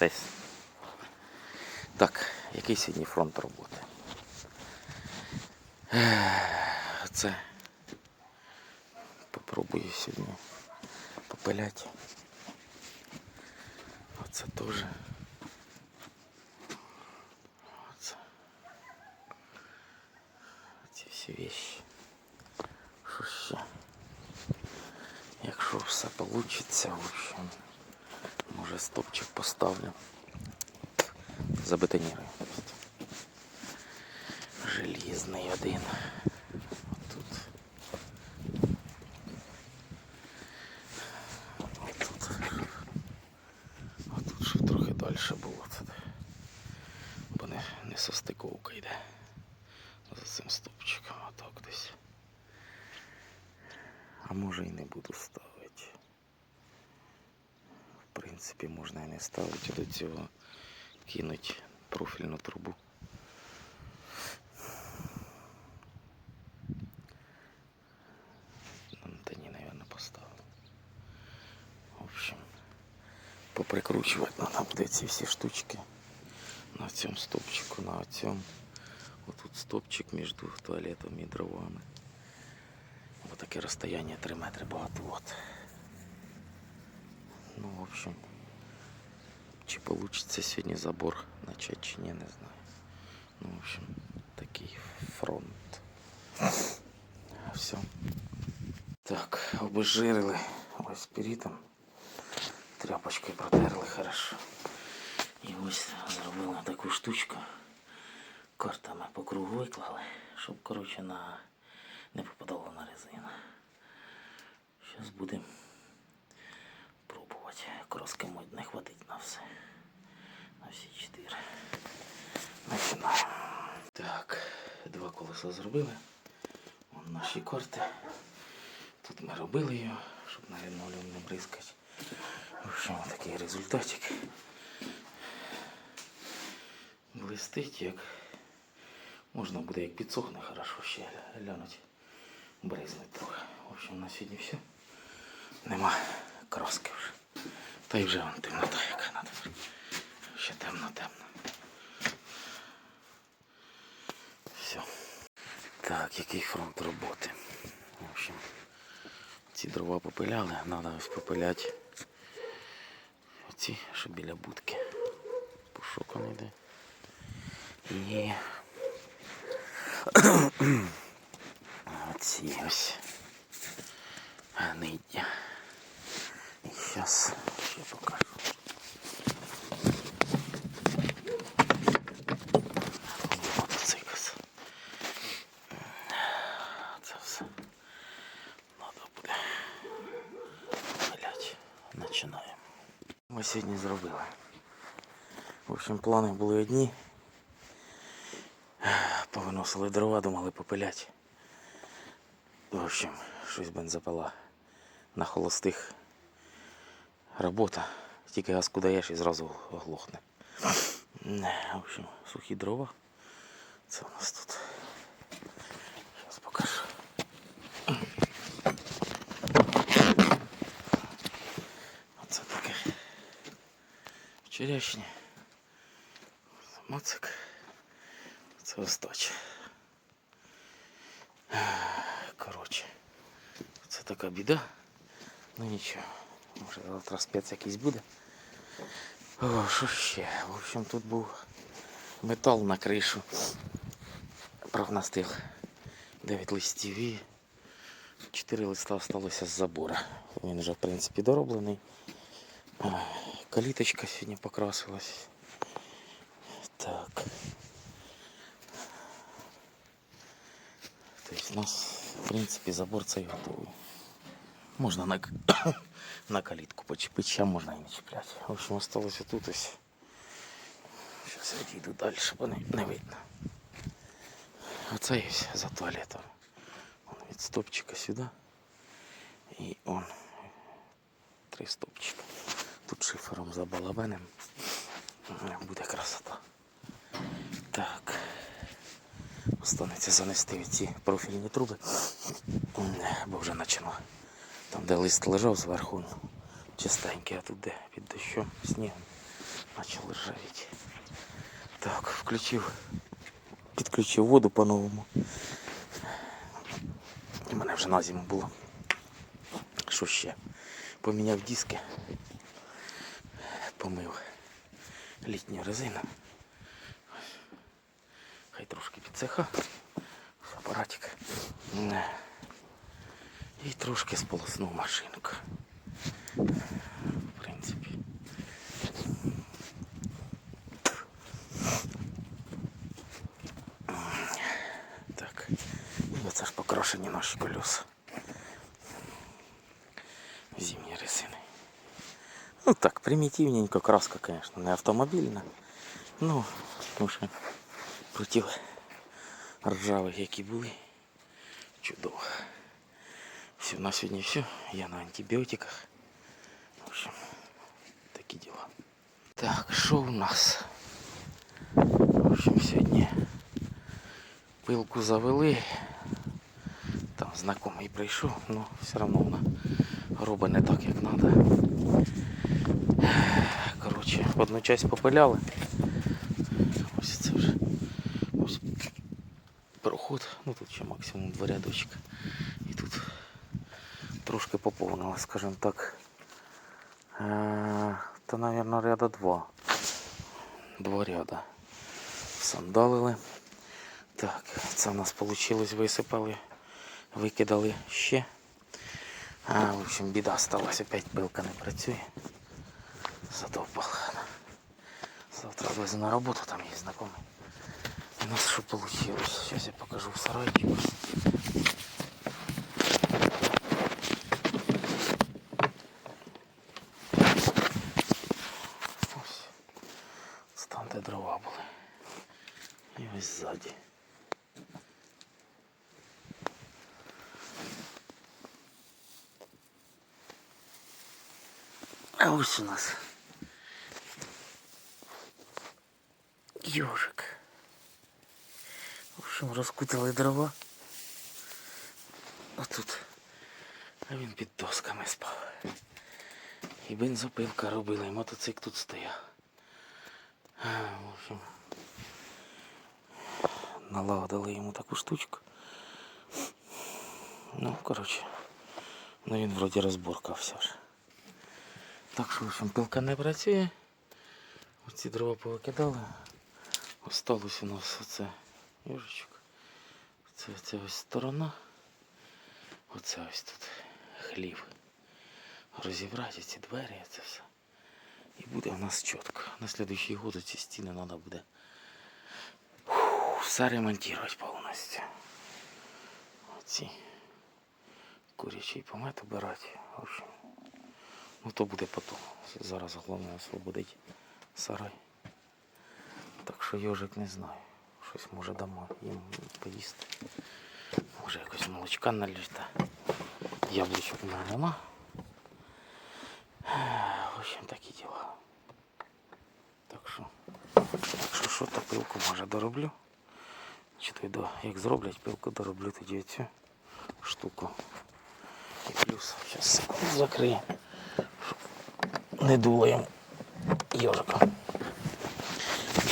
десь. Так, який сьогодні фронт роботи? Це попробую сьогодні попиляти. Оце теж. Оце. Ці всі вещи. Що ще? Якщо все вийде, в общем, може стопчик поставлю. Забетонірую. тобто. Желізний один. Отут. Отут. Отут щоб трохи далі було. Бо не, не состиковка йде. За цим стопчиком, отак десь. А може і не буду ставити. В принципі, можна і не ставити до цього кинуть профільну трубу. Ну, поприкручувати треба буде ці всі штучки на цьому стопчику, на цьому. Отут стопчик між туалетом і дровами. Бо таке розстояння 3 метри багато. От. Ну, в общем, чи получится сьогодні забор начать, чи ні, не знаю. Ну, в общем, такий фронт. Все. Так, обезжирили ось спиритом. Тряпочкою протерли хорошо. І ось зробили таку штучку. Картами по кругу виклали, щоб, коротше, на... не попадало на резину. Зараз будемо Кроски мить не хватить на все. На всі чотири. Починаємо. Так, два колеса зробили. Вон наші карти. Тут ми робили його, щоб на лінолеум не бризкати. В общем, такий результатик. Блистить, як можна буде, як підсохне, хорошо ще глянути. Бризнуть трохи. В общем, на сьогодні все. Нема краски вже. Та й вже вон темнота яка дворі. Ще темно, темно. Все. Так, який фронт роботи. В общем, ці дрова попиляли, треба ось попиляти. Оці, що біля будки. Пушок он йде. І оці ось гниддя. І зараз ще покажу. Це все. Надо буде. Блять. Починаємо. Ми сьогодні зробили. В общем, плани були одні. Повиносили дрова, думали попилять. В общем, щось бензопила на холостих робота. Тільки газ даєш і зразу глохне. Не, В общем, сухі дрова. Це у нас тут. Зараз покажу. Оце таке вчорашнє. Моцик. Це остач. Коротше, це така біда. Ну нічого. Може завтра спец якийсь буде. О, що ще? В общем, тут був метал на кришу. Правнастил. 9 листів і 4 листа залишилося з забора. Він вже в принципі дороблений. Каліточка сьогодні покрасилась. Так. Тобто у нас, в принципі, забор цей готовий. Можна на, на калітку почепити, ще можна і не чіпляти. В общем, осталося тут ось. Зараз я відійду далі, бо не, не видно. Оце є за туалетом. Вон від стопчика сюди. І он три стопчика. Тут шифером забалабаним. Буде красота. Так. Останеться занести ці профільні труби, бо вже почало. Там, де лист лежав зверху, чистенький, а тут де під дощом, снігом. Почали ржавіти. Так, включив. Підключив воду по-новому. У мене вже на зиму було. Що ще? Поміняв диски. Помив літню резину. Хай трошки підсиха. Апаратик. Не. І трошки сполоснув машинку. В принципі. Так. І оце ж покрашені наші колеса. Зимні резини. Ну так, примітивненько, краска, конечно, не автомобільна. Ну, тому що проти ржавих, які були. Чудово. Все, на сьогодні все. Я на антибіотиках. В общем, такі діла. Так, що у нас? В общем, сьогодні пилку завели. Там знайомий прийшов, але все одно вона робить не так, як треба. Коротше, одну часть попиляли. Ось це вже ось проход. Ну тут ще максимум два рядочка. І тут трошки поповнили, скажімо так. Е, Та, мабуть, ряда два. Два ряда. Сандалили. Так, це у нас вийшло, висипали, викидали ще. А, в общем, біда сталася, опять пилка не працює. Задовбала. Завтра везу на роботу, там є знайомий. У нас що вийшло? Зараз я покажу в сарайчик. А ось у нас Йожик. В общем, розкутали дрова. А тут а він під досками спав. І бензопилка робила, і мотоцикл тут стояв. А, В общем, налагодили йому таку штучку. Ну, коротше, ну він вроді розборкався вже. Так що, в общем, пилка не працює. Оці дрова повикидали. Осталось у нас оце южичок. Це, це ось сторона. Оце ось тут хлів. Розібрати ці двері, це все. І буде у нас чітко. На слідуючий год ці стіни треба буде все ремонтувати повністю. Оці курячий помет обирати. В общем, ну то буде потім. Зараз головне освободити сарай. Так що йожик не знаю. Щось може дамо їм поїсти. Може якось молочка наліта. Яблучок у мене нема. В общем, такі діла. Так що, якщо що, то пилку може дороблю. Чи то й до, як зроблять пилку, дороблю тоді цю штуку. І плюс, зараз секунду закрию, не дуло йому йожика.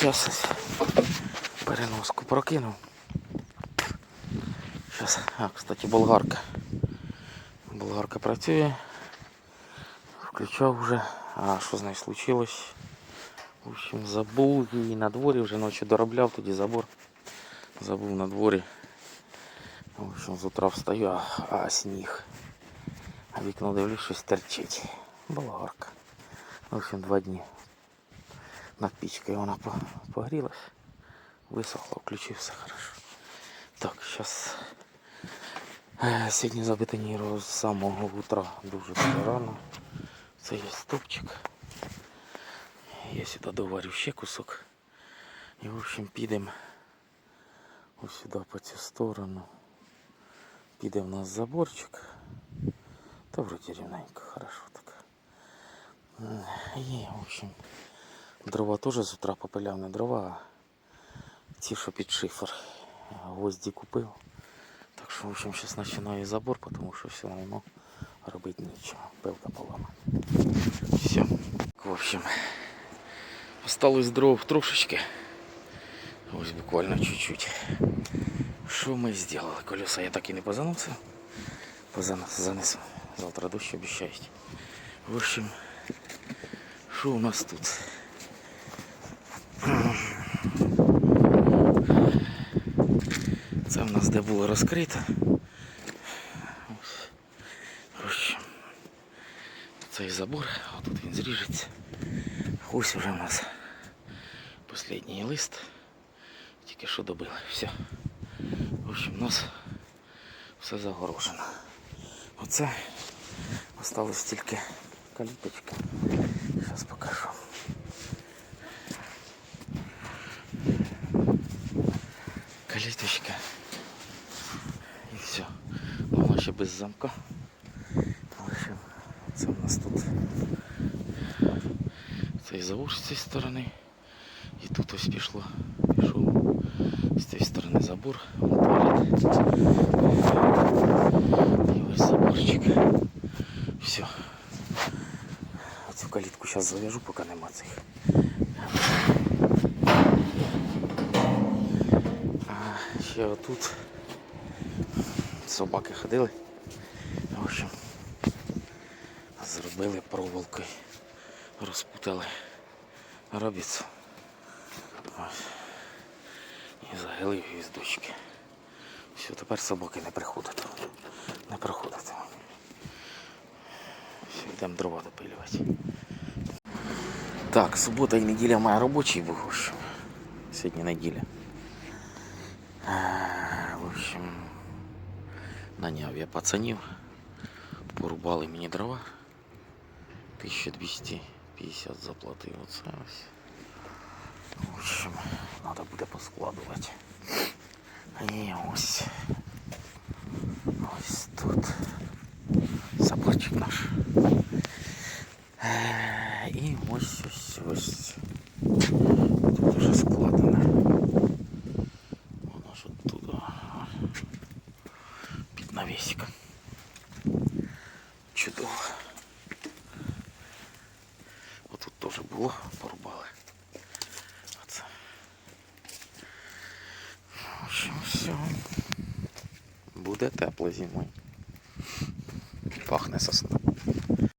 Зараз переноску прокинув. Зараз, а, кстати, болгарка. Болгарка працює. Включав вже. А що з нею случилось? В общем, забув її на дворі, вже ночі доробляв, тоді забор. Забув на дворі. В общем, з утра встаю, а, а сніг. А вікно дивлюсь, щось терчить. Болгарка. В общем, два дні над пічкою вона по- погрілась, висохла, включив все хорошо. Так, зараз сьогодні забетонірував з самого утра дуже рано. Це є стопчик. Я сюди доварю ще кусок. І в общем підемо ось сюди по цю сторону. Піде в нас заборчик. Та вроді рівненько, хорошо так. І, в общем, Дрова теж з утра попиляв не дрова, а ті, що під шифер. Гвозді купив. Так що, в общем, зараз починаю забор, тому що все одно робити нічого. Пилка поломана. Все. В общем, Осталось дров трошечки. Ось буквально чуть-чуть. Що ми зробили? Колеса я так і не позаносив. Позанос, занесу. Завтра дощ обіцяють. В общем, що у нас тут? Це в нас де було розкрито. Ось. Цей забор, отут він зріжеться. Ось вже у нас останній лист. Тільки що добили. Все. В общем, у нас все загорожено. Оце осталось тільки каліточка. Зараз покажу. Каліточка. І все. Ну, Вона ще без замка. В общем, це у нас тут цей завуж з цієї сторони. І тут ось пішло. Пішов з цієї сторони забор. Вон туалет. Зараз зав'яжу, поки нема цих. А ще отут собаки ходили. В общем, зробили проволокою. Розпутали робіцю. Ось. І загилив гвіздочки. Все, тепер собаки не приходять. Не приходять. Все, йдемо дрова допилювати. Так, субота і неділя має робочий був. в общем. Сьогодні неділя. А, В общем, наняв я пацанів. Порубали мені дрова. 1250 заплатив оце ось. В общем, треба буде поскладувати. І ось. Ось тут. Заборчик наш. Е, І ось ось. Тут вже складено. Воно ж оттуда. Під навісиком. Чудово. Отут теж було, порубали. Оце. В общем, все. Буде тепло зимою. Пахне сосна.